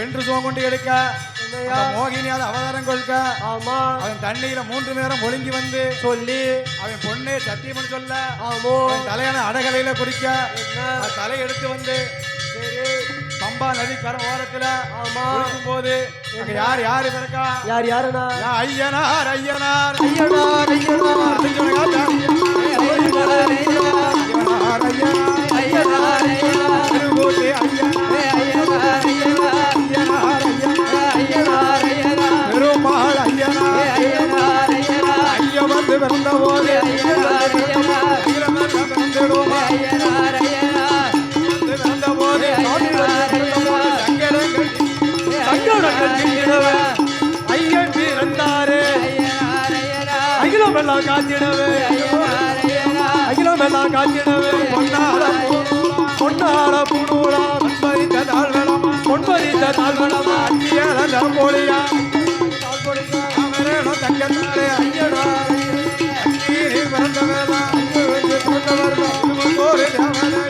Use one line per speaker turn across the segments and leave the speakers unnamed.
பென்று சுமங்கொண்டு எடுக்க மோகினியாத அவதாரம் கொள்க.
ஆமா.
அவன் தண்ணீரை மூன்று நேரம் ஒழுங்கி வந்து
சொல்லி.
அவன் பொண்ணு சத்தியம் சொல்ல
ஆமோ.
தலையான அடகலையில குறிக்க தலை எடுத்து வந்து பம்பா நதி கர ஓரத்துல
ஆமா
போது இங்க யார் யார் இருக்கா?
யார்
யாருனா ஐயனார் ஐயனார்.
ஐயனார் ஐயனார். ஐயனார் ஐயனார்.
ஐயனார் ஐயனார். மேலாம் காத்திடவே. அகிலம் மேலாம் காத்திடவே. பொன்னார பொன்னார புனூரா பொன்பரித்த தாழ்வளம் பொன்பரித்த தாழ்வளம் அத்தியன தம்பொழியா தங்கத்தாரே ஐயடா பிறந்த வேளா பிறந்தவர் கோரிடவரை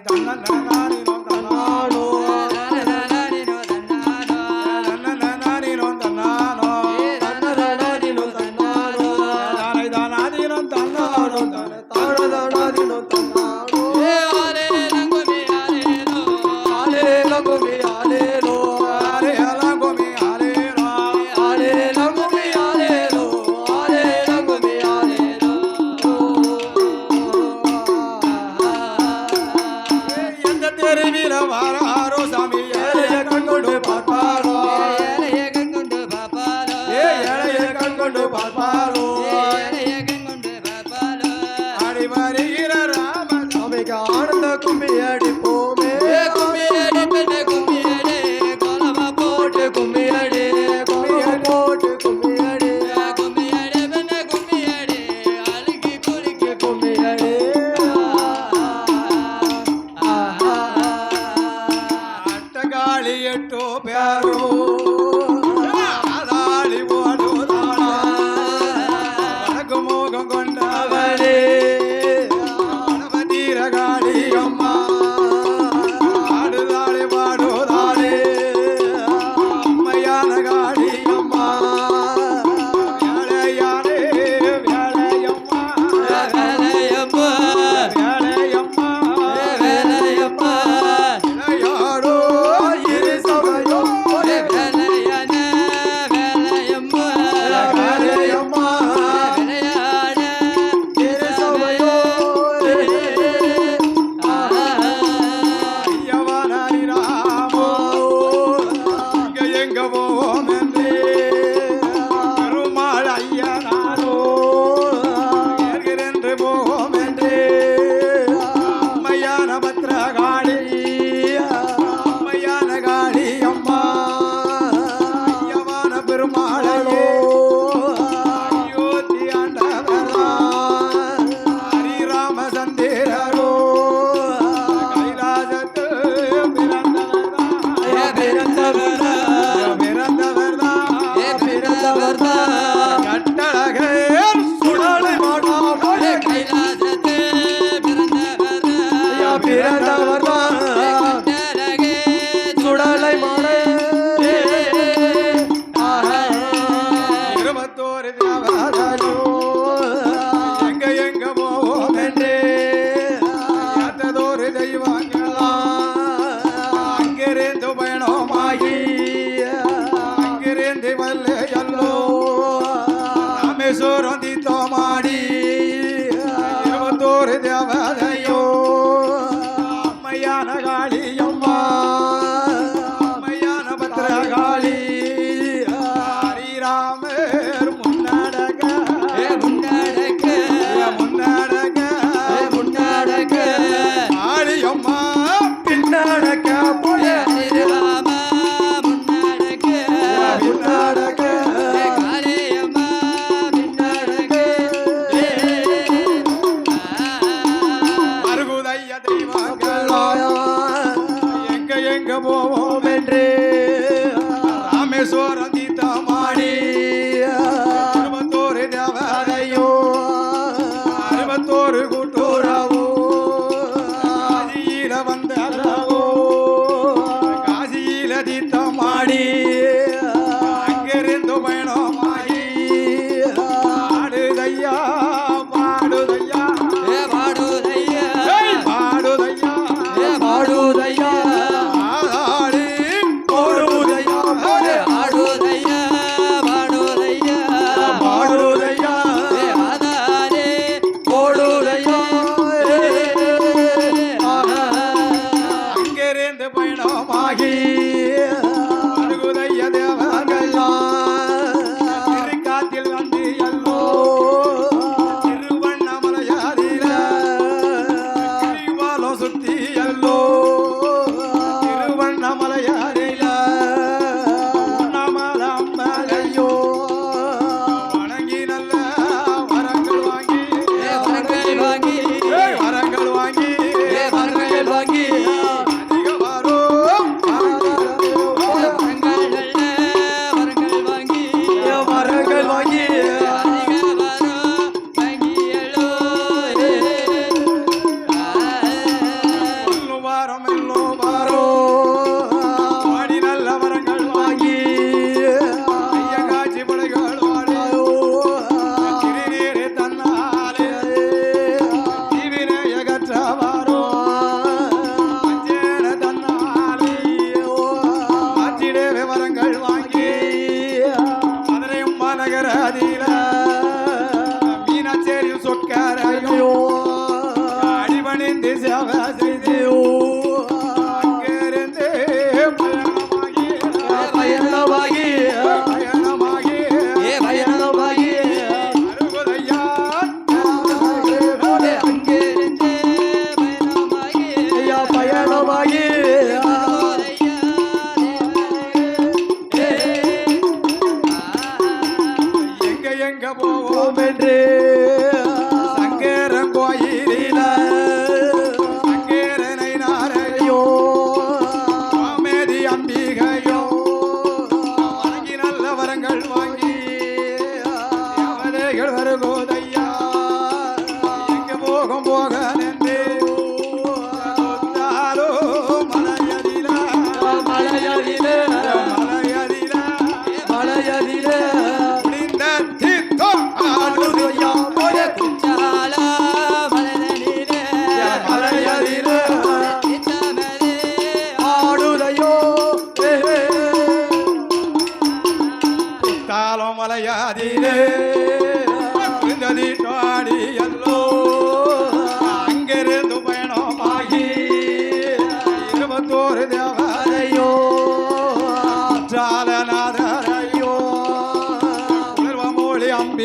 దండ ಜಗದ അമ്പേ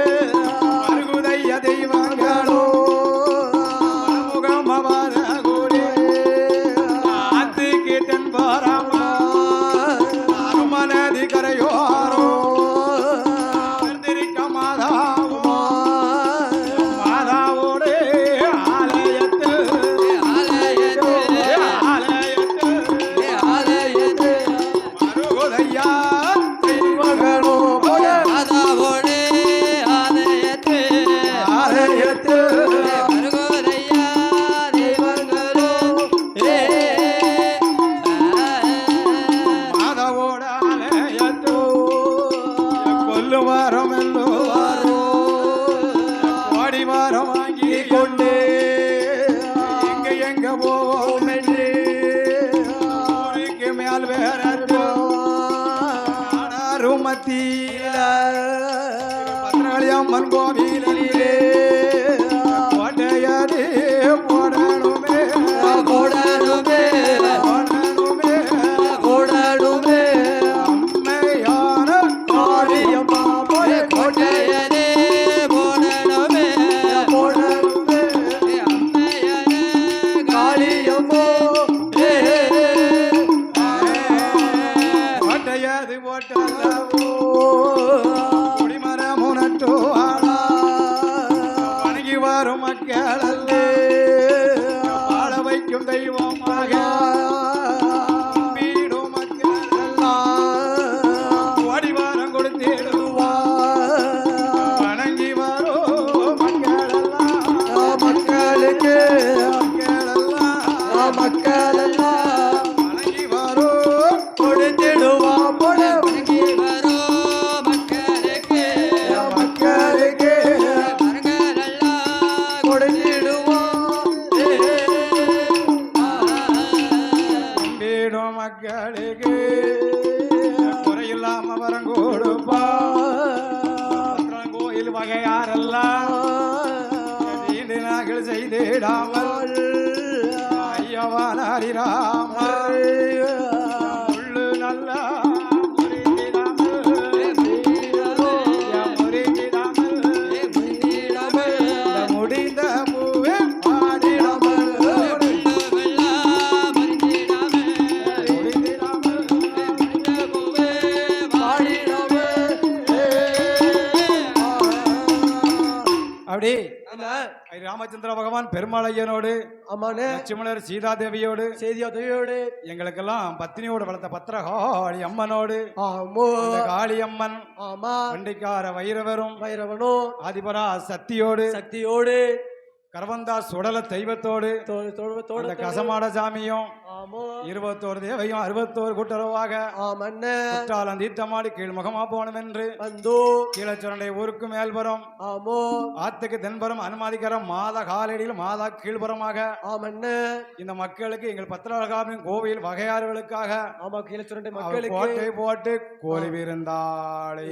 கொல்லு வாரம் எல்லோரோ பாடி வாரம் வாங்கி கொண்டே. எங்க எங்க கோவில். அது போட்டல்லவோ வீடும்
மக்களுக்கு
குறையில்லாம வரங்கோடுப்பா கோயில் வகையாரெல்லாம் நீண்டு நாங்கள் செய்திடாமல் ஐயவான் ஹரிராமர் ராமச்சந்திர பகவான் பெருமாளையனோடு
ஆமாண்ணே.
லட்சுமணர் சீதாதேவியோடு
செய்தியா துறையோடு
எங்களுக்கெல்லாம் பத்தினியோடு வளர்த்த பத்திரகாளி அம்மனோடு காளி அம்மன்
ஆமா.
வண்டிக்கார வைரவரும்
வைரவனோ
ஆதிபரா சக்தியோடு
சக்தியோடு.
கரவந்தா சுடல தெய்வத்தோடு கசமாட சாமியும் இருபத்தோரு தேவையும் அறுபத்தோரு கூட்டுறவாக.
ஆமண்ணே.
குற்றாலம் தீர்த்தமாடி கீழ்முகமா போகணும் என்று
வந்தோ
கீழச்சுரண்டை ஊருக்கு மேல்புறம்
ஆமோ
ஆத்துக்கு தென்புறம் அனுமதிக்கரம் மாத காலடியில் மாதா கீழ்புறமாக.
ஆமண்ணே.
இந்த மக்களுக்கு எங்கள் பத்திரகாமின் கோவில் வகையாறுகளுக்காக
ஆமா கீழே சுரண்டை
அவர்
மக்களுக்கு.
கோட்டை போட்டு கோழி விருந்தாளே.